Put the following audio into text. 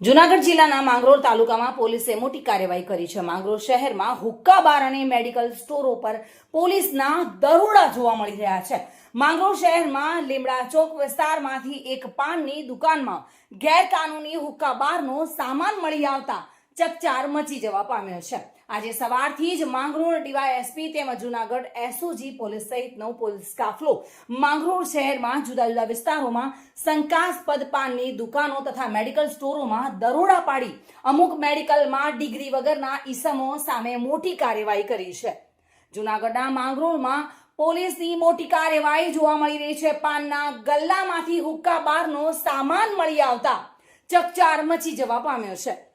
જુનાગઢ જિલ્લાના માંગરોળ તાલુકામાં પોલીસે મોટી કાર્યવાહી કરી છે. માંગરોળ શહેરમાં હુક્કા બાર અને મેડિકલ સ્ટોરો પર પોલીસના દરોડા જોવા મળી રહ્યા છે. માંગરોળ શહેરમાં લીમડા ચોક વિસ્તારમાંથી એક પાનની દુકાનમાં ગેરકાનૂની હુક્કા બારનો સામાન મળી આવતા ચકચાર મચી જવા પામ્યો છે. આજે સવારથી જ Mangrol D Y S P તેમજ Junagadh S O G police સહિતનો પોલીસ કાફલો માંગરોળ શહેરમાં જુદા જુદા વિસ્તારોમાં શંકાસ્પદ પાનની દુકાનો તથા મેડિકલ સ્ટોરોમાં દરોડા પાડી અમુક મેડિકલમાં ડિગ્રી વગરના ઈસમો સામે મોટી કાર્યવાહી કરી છે. જુનાગઢના માંગરોળમાં પોલીસની મોટી કાર્યવાહી જોવા મળી રહી છે. પાનના ગલ્લામાંથી હુક્કા બારનો સામાન મળી આવતા ચકચાર મચી જવા પામ્યો છે.